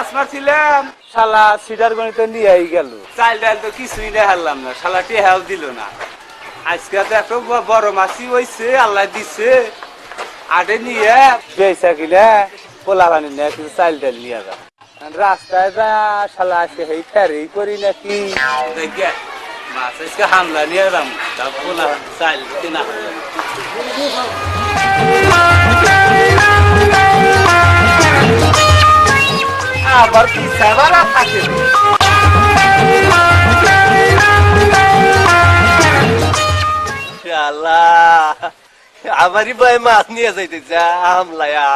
মাছ মারছিলাম শালা সিটার গণিতে নিয়ে গেল। চাল ডাল তো কিছুই দেখালাম না শালা টেহাও দিল না। আজকে তো ব- বড় মাছই হয়েছে আল্লাহ দিছে আটে নিয়ে বেসা কিনা পোলা বানি নিয়ে কিছু চাল ডাল নিয়ে যা রাস্তায় যা শালা আজকে হেই ফেরি করি নাকি? মাছ আজকে হামলা নিয়ে যাম তা পোলা চাল কেনা। আবার কি সেবারা থাকে? আমারই ভাই মাছ নিয়ে যাইতেছে আমলায়া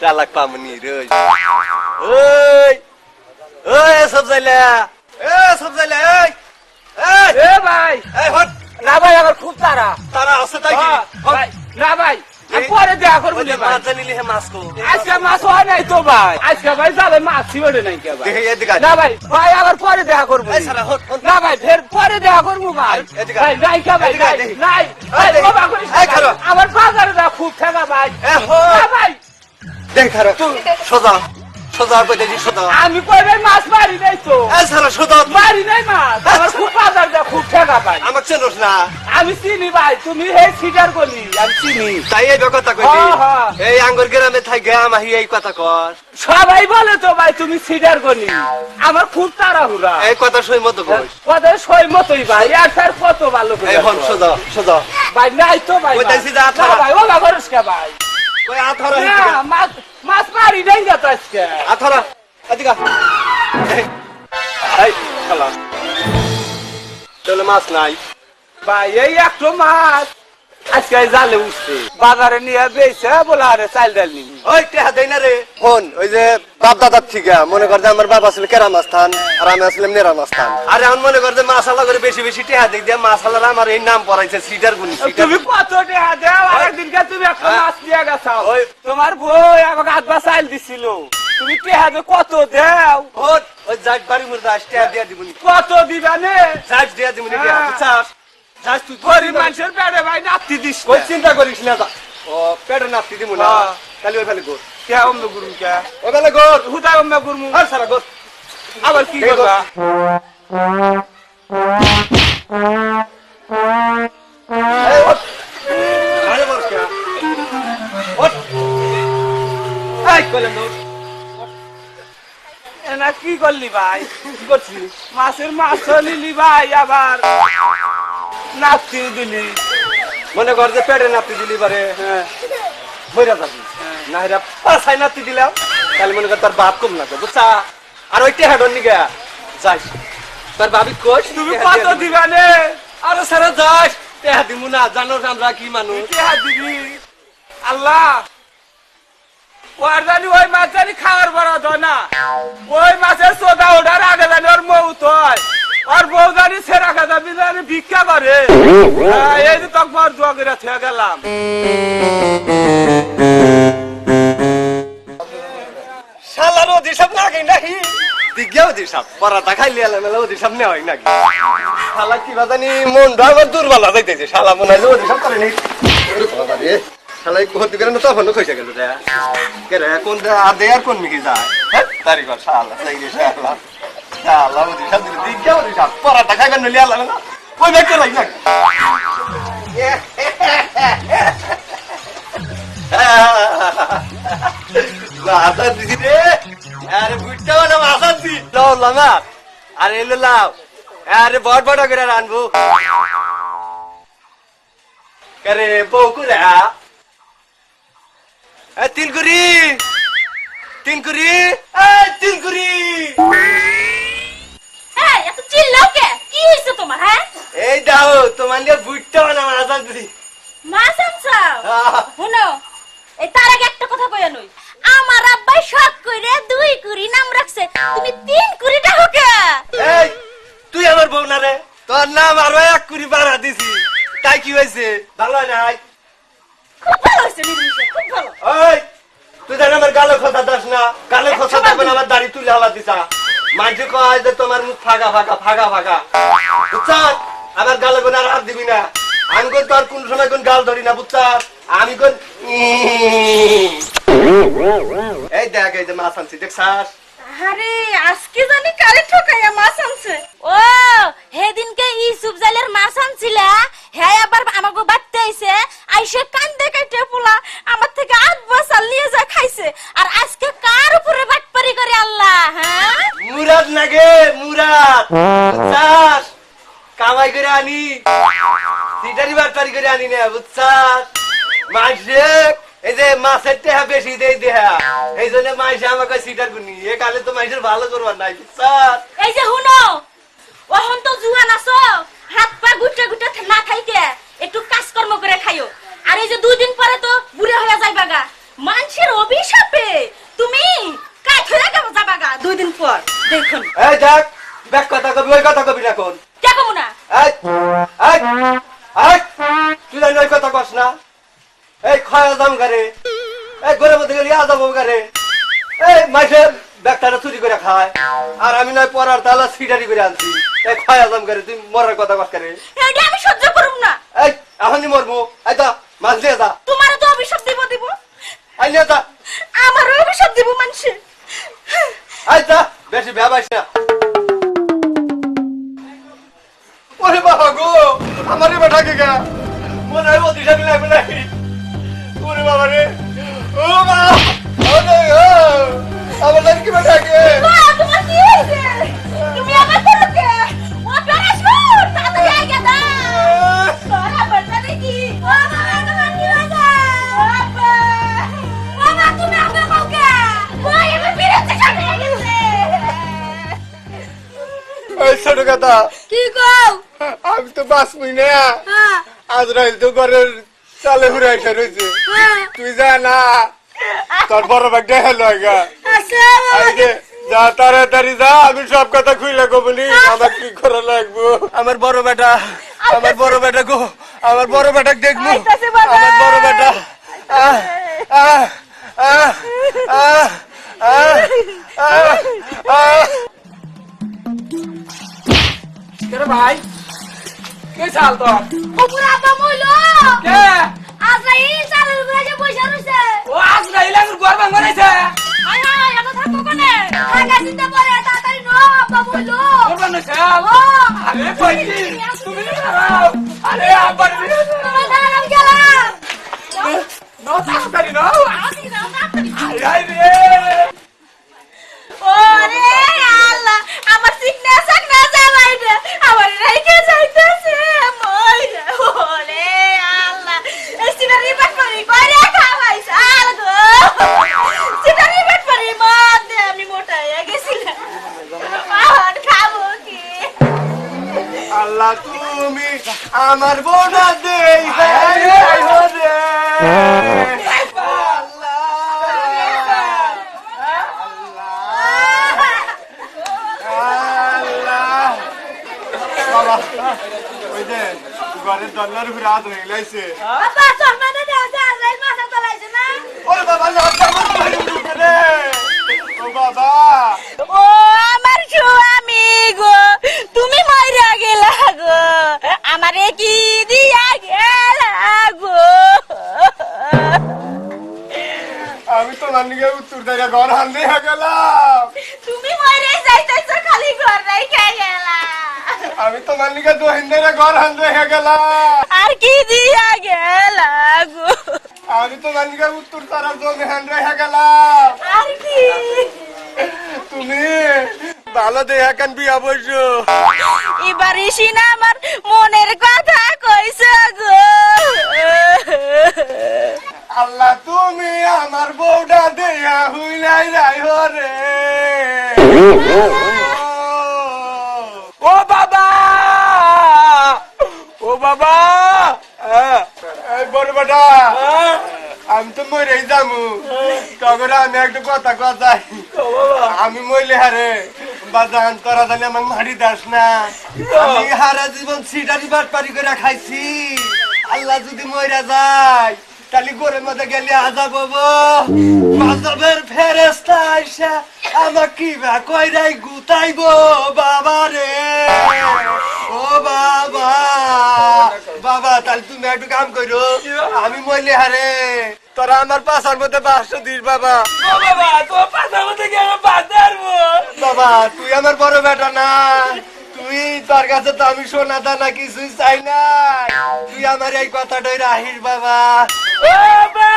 চালাক পামনি রই ওই। ওই সব যাইলা এ সব যাইলা এই এ ভাই। এই হট। না ভাই আমার খুব তারা তারা আছে তাই কি? হ্যাঁ, না ভাই। পরে দেখা করব আজকে মাছ হয় নাই তো ভাই। আজকে ভাই যাবে মাছ ছিবড়ে নাই কে ভাই। না ভাই ভাই আবার পরে দেখা করব। নি। ভাই ফের পরে দেখা করব ভাই। ভাই নাই কে ভাই নাই। আমার বাজারে যা খুব ঠেকা ভাই। ভাই। দেখ সোজা। সোজা সোজা আমি কই ভাই মাছ মারি নাই তো। এই সোজা মারি নাই মাছ আমার খুব বাজার যা খুব ঠেকা ভাই আমার চেনস না। আমি চিনি ভাই তুমি হে সিটার গলি আমি চিনি। তাই এই কথা হ্যাঁ, হ্যাঁ। এই আঙ্গুর গ্রামে এই কথা কর। সবাই বলে তো ভাই তুমি সিটার গলি। আমার খুব তাড়াহুড়া। এই কথা সই মতো কইস ওদের সই মতোই ভাই আর স্যার কত ভালো করে এই হন সোজা সোজা ভাই নাই তো ভাই দেখছি যে। ভাই। ও বাগরস কে ভাই? কই আথরা না, মাছ মারি নাই তো আজকে। আথরা এদিকে এই চলে মাছ নাই। ভাই এই একটু মাছ। আজকে জালে উঠছে। বাজারে নিয়ে বেছে বলে আরে চাল ডাল নিবি। ওই টেহা দেই না রে। ফোন ওই যে বাপ দাদার মনে কর যে আমার বাবা ছিল কেরাম স্থান আর আমি আসলাম নেরাম স্থান আর এখন মনে কর যে মাসালা করে বেশি বেশি টেহা দিক দিয়ে মাসালার আমার এই নাম পড়াইছে সিটার গুনি তুমি কত টাকা দেও? আর একদিনকে তুমি একটা হ্যাঁ। মাছ দিয়ে গেছো ওই তোমার বই আমাকে হাত বা চাল দিছিল। তুমি টেহা দিয়ে কত দেও? ওই জাট বাড়ি মুর্দা টেহা দিয়া দিবনি। কত দিবা নে? জাট দিয়া দিবনি হ্যাঁ। যাস তুই গরিব মানুষের পেটে ভাই নাতি দিস চিন্তা করিস না ও পেটে নাপতি দিমু না। হ্যাঁ। খালি ওই ফেলে গোর। কে অম্ম গুরু কে? ওই ফেলে গোর। হুদায় অম্ম গুরু আর সারা গোর। আবার কি করবা? কে? করলি ভাই? কি করছিস মাছের মাছ নিলি ভাই আবার। নাতি দিলি। মনে কর যে পেটে নাপতি দিলি পারে হ্যাঁ। মইরা যাবি। না হেরা পাছাই নাপতি দিলাম। তাহলে মনে কর তোর বাপ কম না বুঝছা? আর ওই টেহাডন নিগা যাস তোর ভাবি কোচ তুমি কত দিবা। নে। আরে সারা যাস টেহা দিমু না জানো আমরা কি মানুষ। হাত দিবি। আল্লাহ ওর জানি ওই মাছ জানি খাওয়ার হয় না। ওই মাছের সোদা ওঠার আগে জানি ওর মৌত হয় আর বউ জানি সেরা খাতা জানি ভিক্ষা করে হ্যাঁ, এই যে তখন আর দোয়া করে থেকে গেলাম। শালার ওদি সব না গাই নাকি? দিগিয়া ওদি সব পরাটা খাইলি আলা মেলা ওদি সব নেওয়াই নাকি? শালা কি বাজানি মন আমার দুর্বল যাইতেছে। শালা মনে হয় ওদি সব করে রে, শালা এই কোহতি করে না তখন কইছে গেল রে। কে রে, কোন দে আর কোন মিকি যায়? হ্যাঁ তারি কর শালা শালা। শালা ওদি সব দিগিয়া ওদি সব পরাটা খাইবেন নলি মেলা। ওই ব্যাকে লাই নাকি আসান দিছি রে। আরে, বুঝতে না আসান দি লাও আরে এলো লাও আরে, বড় বড় করে রানবো। আরে, বউ করে এ তিলকুরি এত চিল্লাও কে? কি হয়েছে তোমার হ্যাঁ? এই দাও তোমার নিয়ে বুঝতে না আসান দিছি মাছ আনছাও শুনো এই তার আগে একটা কথা কইয়া নই আমার আব্বাই শখ কইরে দুই কুড়ি নাম রাখছে। তুমি তিন কুড়িটা হোকে এই তুই আমার বউ না রে? তোর নাম আরও এক কুড়ি বাড়া দিছি। তাই কি হয়েছে? ভালো নাই খুব ভালো হয়েছে খুব ভালো। ওই তুই জান আমার গালে খোসা দাস না গালে খোসা দেবেন আমার দাড়ি তুলে হালা দিছা। মাঝে কয় তোমার মুখ ফাঁকা ফাঁকা ফাঁকা ফাঁকা। বুঝছাস? আমার গালে কোন আর হাত দিবি না। আমি কোন তোর কোন সময় কোন গাল ধরি না, বুঝছাস? আমি কোন এই দেখ এই যে মাছ আনছি দেখছাস আরে আজকে জানি কারে ঠকাইয়া মাছ আনছে ও হেদিনকে ইসুফ জালের মাছ আনছিলা হ্যাঁ আবার আমাকে বাড়তে আইছে। আইসে কান্দে কাটে পোলা। আমার থেকে আট বছর নিয়ে যা খাইছে। আর আজকে কার উপরে বাটপারি করে আল্লাহ হ্যাঁ? মুরাদ নাগে মুরাদ। বুঝছাস? কামাই করে আনি। সিটারি বাটপারি করে আনি না বুঝছাস? মাসে এই যে মাছের টেহা বেশি দেই দেহা। এই জন্য মাসে আমাকে সিটার গুনি। এ কালে তো মাসের ভালো করবার নাই বুঝছাস? এই যে হুনো ওহন তো জুয়ান আছো? গেলে আজাম করে? এই মাসের ব্যাগটা চুরি করে খায়। আর আমি নয় পরার তালা সিটারি করে আনছি। এই খয় আজাম করে তুই মরার কথা কস করে। এটা আমি সহ্য করুম না। এই এখনই মরবো। এই তো মাছ দিয়ে যা। তোমারও তো অভিশাপ দিব দিব। এই নিয়ে যা। আমারও অভিশাপ দিব মানুষে এই যা বেশি ভেবাইস না। ওরে বাবা গো আমারে বেটা কে গা? মনে হয় অতি সাথে লাগবে ওরে বাবা রে। ও মা ও নে ও আমার লাগি বেটা কে তোমার কি হয়েছে? তুমি আমার করো কে ও বেরাসো তাড়াতাড়ি আগে দাও। তোরা বলতে দেখি ও বাবা তোমার কি হয়েছে? বাবা বাবা তুমি আমার কাউকে ওই আমি বিরক্ত চলে গেছে? এই ছোট কথা কি কও? আমি তো বাঁচবই না। হ্যাঁ। আজরাইল তো ঘরের চালে ঘুরে এসে রয়েছে। তুই যা না তোর বড় ভাগ্য হেলো গা। আচ্ছা যা তাড়াতাড়ি যা আমি সব কথা খুইলে গো বলি আমার কি করা লাগবো? আমার বড় বেটা আমার বড় বেটা গো আমার বড় বেটা দেখব। আমার বড় বেটা আহ, আহ, আহ, আহ, আহ, আহ, আহ। ভাই? কে চাল তো উপরে আব্বা মইলো। কে? আজরা এই চালের উপরে যে বসে রইছে। ও আজ রাইলা ঘর ভাঙ বানাইছে আয় আয় এত থাকব কোনে? টাকা চিন্তা করে তাড়াতাড়ি নো আব্বা মইলো। ঘর বানাইছে ও। আরে পাইছি তুমি দাঁড়াও। আরে আবার তোমার দাঁড়ালাম গেলাম নো। তাড়াতাড়ি নাও আদি নাও তাড়াতাড়ি আই রে। ওরে আল্লাহ আমার না জ্বালাই আমার রাইকে যাইতেছে মইরে ওরে আল্লাহ। সিনারি বাটপারি করে খাওয়াইছ? আর গো। সিনারি বাটপারি মদ আমি মোটা হয়ে গেছিলাম। আর খাব কি? আল্লাহ, তুমি আমার বোনা দেই বাবা ঘরের দল্লার ঘুরে হাত হয়ে গেছে বাবা সম্মানে দেও যা রাই মাথা তলাইছে না। ওরে বাবা লজ্জা করতে পারি রে ও বাবা ও আমার স্বামী গো তুমি মাইরা গেলা গো আমারে কি দিয়া গেলা গো আমি তো নানিকে উত্তর থেকে ঘর হান্দি হয়ে গেলাম তুমি মাইরে যাইতেছো খালি ঘর রাইখা গেলা আমি তো নানিকে দোহিন্দারে ঘর হান্দি হয়ে গেলাম আর কি দিয়া গেলা গো আমি তো নানিকে উত্তর তারা জমি হান রেখে গেলাম আর কি তুমি ভালো দেহ এখন বিয়া বসো এবার ইসিনা আমার মনের কথা কইছ গো। আল্লাহ তুমি আমার বউটা দেয়া হুইলাই রাই হরে ও বাবা! ও বাবা! বড় বেটা আমি তো মরে যাব। তখন আমি একটা কথা কথাই আমি মইলে হারে। বাজান তোরা জানি আমার মারি দাস না। আমি হারা জীবন সিটারি বাট পারি করে খাইছি। আল্লাহ যদি মরে যায় তাহলে গোরের মধ্যে গেলে আজাব হব। আজাবের ফেরেস্তা আইসা আমার কি বা কইরাই গুতাইবো? বাবা রে। ও বাবা। বাবা তাহলে তুমি একটু কাম করো আমি মইলে হারে। তোরা আমার পাশার মধ্যে বাসটা দিস বাবা। বাবা পাশার মধ্যে তুই আমার বড় বেটা না। তুই তোর কাছে তো আমি সোনা দানা কিছুই চাই না তুই আমার এই কথাটাই রাহিস বাবা। বাবা!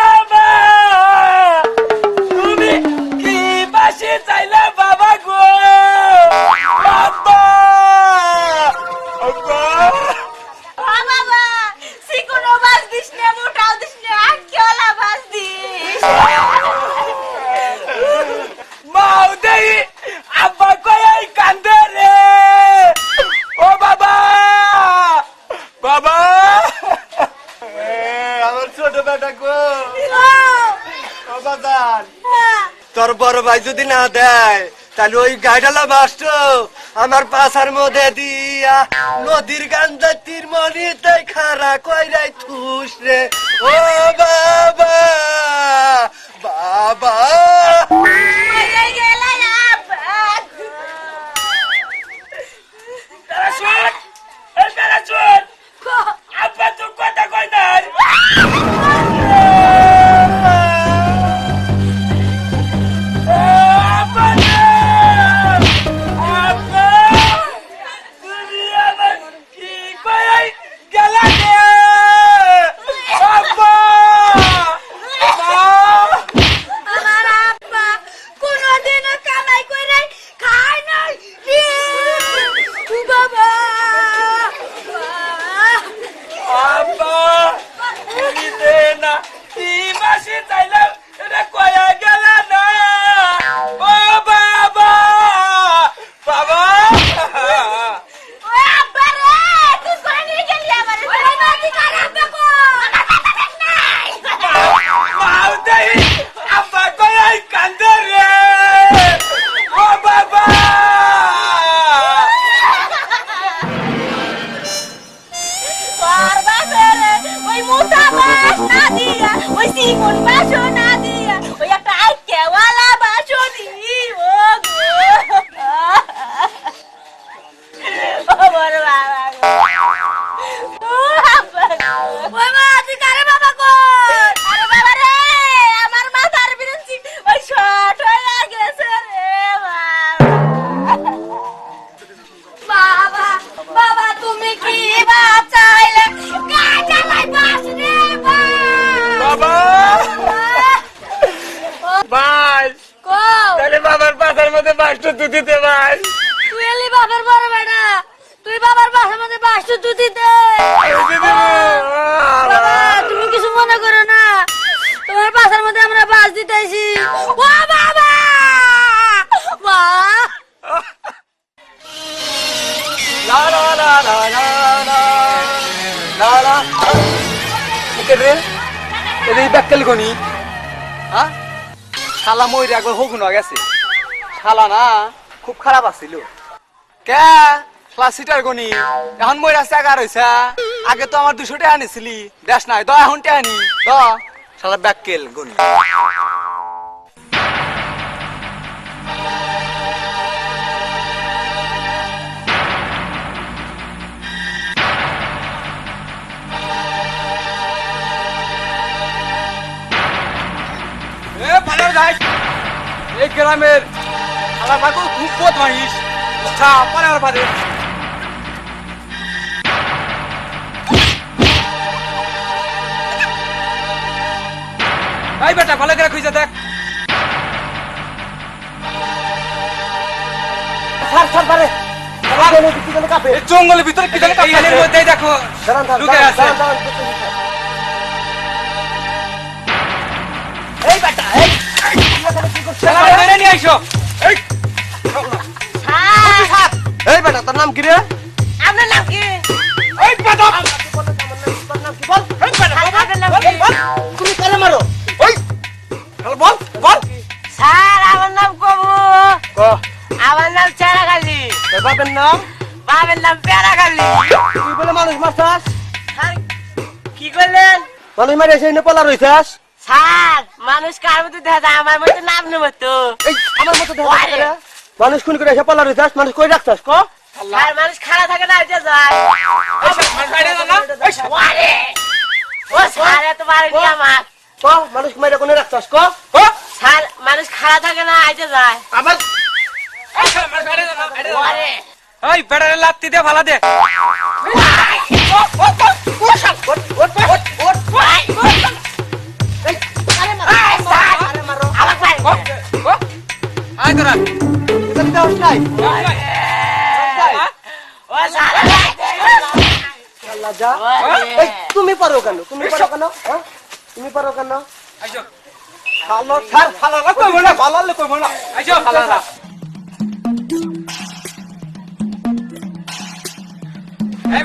যদি না দেয় তাহলে ওই গাইডালা মাস্ট আমার পাশার মধ্যে দিয়া নদীর গান্ধা তীর মনিতে খারা কইরাই থুস রে। ও বাবা বাবা। আব্বা কথা না মধ্যে বাসটা তুই দিতে ভাই। তুই এলি বাবার বড় বেটা। তুই বাবার বাসার মধ্যে বাসটা তুই দিতে। তুমি কিছু মনে করো না। তোমার বাসার মধ্যে আমরা বাস দিতেছি। ও বাবা! মা! লা লা হ্যাঁ খালা মই রাগর হোক না গেছে। শালা না, খুব খারাপ আছিল। কে? ক্লাস সিটার গনি, এখন মইরা চাকার হইছে আগে তো আমার দুশো টাকা আনিছিলি, দেশ নাই, দ এখন টাকা নি দ। শালা ব্যাককেল গনি। গ্রামের আমার ভাগো খুব বোধ মাইস আচ্ছা পরে আমার বাড়ি এই বেটা ভালো করে খুঁজে দেখ ছাড় ছাড় পারে জঙ্গলের ভিতরে কি মধ্যে দেখো ঢুকে আছে এই বেটা এই ধরে নিয়ে আইসো এই হ্যাঁ এই বেটা তোর নাম কি রে? আপনার নাম কি? এই তুমি মারো। ওই বল বল। স্যার আমার নাম কবু। আমার নাম চেরাগালি। তোর বাপের নাম? বাবার নাম পেরাগালি তুই বলে মানুষ মারছাস? কি করলেন? মানুষ মারি এসে নেপালা রইছাস? স্যার মানুষ কার মতো দেখা যায়? আমার মতো নাম নেব তো। আমার মতো দেখা। মানুষ খুন করে এসে পালার হইতাস মানুষ কই রাখতাস ক? মানুষ খাড়া থাকে না এটা যায়। মানুষ মাইরা থাকে না যায়। বেড়ারে লাত্তি দে। ভালা দে আয় তোরা। এই, তুমি পারো কেন? তুমি পারো কেন? হ্যাঁ? তুমি পারো কেন? না কইবো না। আইসো ফালা এই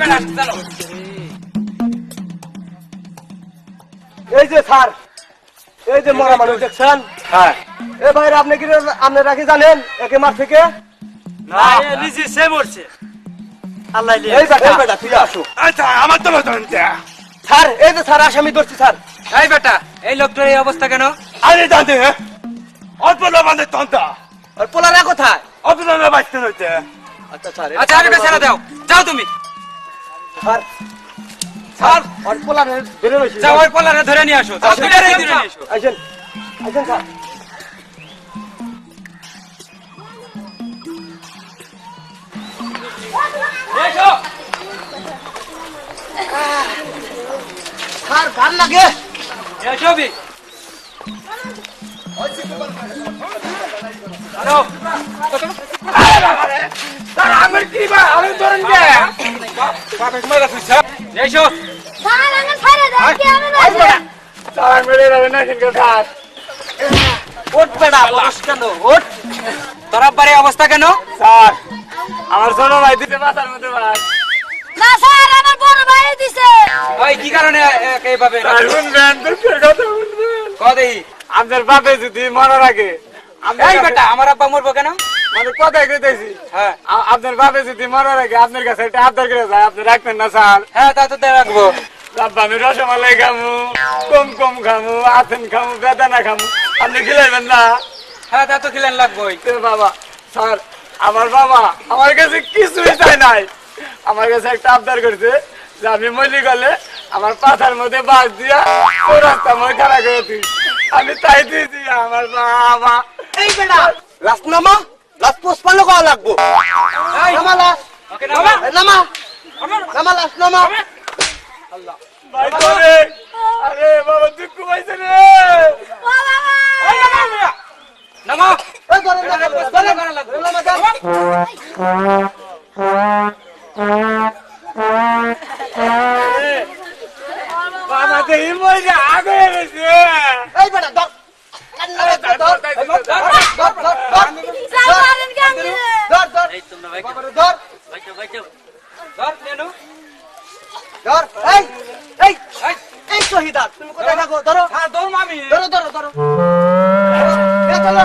এই যে স্যার এই যে মরা মানুষ দেখছেন? হ্যাঁ। এ ভাইরা আপনি কি আপনারা কি জানেন? একে মার থেকে? না। নিজে সে মরছে। আল্লাহ এই বেটা। বেটা তুই আসো। আচ্ছা আমার তো স্যার এই স্যার আসামি ধরছি স্যার। এই বেটা এই লোকটার এই অবস্থা কেন? আরে জানতে অল্প মানে তন্তা। আর পোলারা কোথায়? অল্প বাঁচতে হইতে আচ্ছা স্যার আচ্ছা ছেড়ে দাও। যাও তুমি। স্যার। স্যার। আর পোলারা বেরো রইছি যাও ওই পলারে ধরে নিয়ে আসো। যাও ধরে নিয়ে এসো আইছেন আইছেন স্যার। এসো স্যার গান লাগে? এসো আমার কি বা? আমি ধরেন গে। বাপে মারা তুইছা এসো। স্যার আমি ফারে দেন কি আমি না? স্যার মেরে যাবে না কিন্তু স্যার। ওট বেটা বস কেন? ওট তোর আব্বার অবস্থা কেন? স্যার। আমার ছোট ভাই দিতে মাথার মধ্যে ভাই। না স্যার আমার বড় ভাই দিছে। ওই কি কারণে এইভাবে? শুনবেন দুঃখের কথা শুনবেন কদেই আপনার বাপে যদি মরার আগে এই বেটা আমার আব্বা মরবো কেন? মানে কথাই কইতেছি হ্যাঁ। আপনার বাপে যদি মরার আগে আপনার কাছে একটা আবদার করে যায় আপনি রাখবেন না স্যার? হ্যাঁ তা তো দিয়ে রাখব আব্বা আমি রসমালাই খামু কম কম খামু আথেন খামু বেদানা খামু। আপনি খিলাইবেন না? হ্যাঁ তা তো খিলেন লাগবোই। বাবা স্যার আমার বাবা আমার কাছে কিছুই চাই নাই। আমার কাছে একটা আবদার করছে যে আমি মলি গেলে আমার পাথার মধ্যে বাস দিয়া ও রাস্তা মই খাড়া করে দিই। আমি তাই দিয়েছি আমার বাবা। এই বেটা লাস্ট নামা লাস্ট পোস্ট পালো করা লাগবো। নামা লাস্ট নামা। নামা। নামা। লাস্ট নামা। ভাই তোরে আরে বাবা দুঃখ পাইছে রে। ও বাবা। এই নামা, নামা। নামাও এই ধরে ধরে ধরে। ধর। এই এই এই শহীদার তুমি কোথায় থাকো? ধরো। হ্যাঁ ধরো আমি ধরো ধরো ধরো। চলো চলো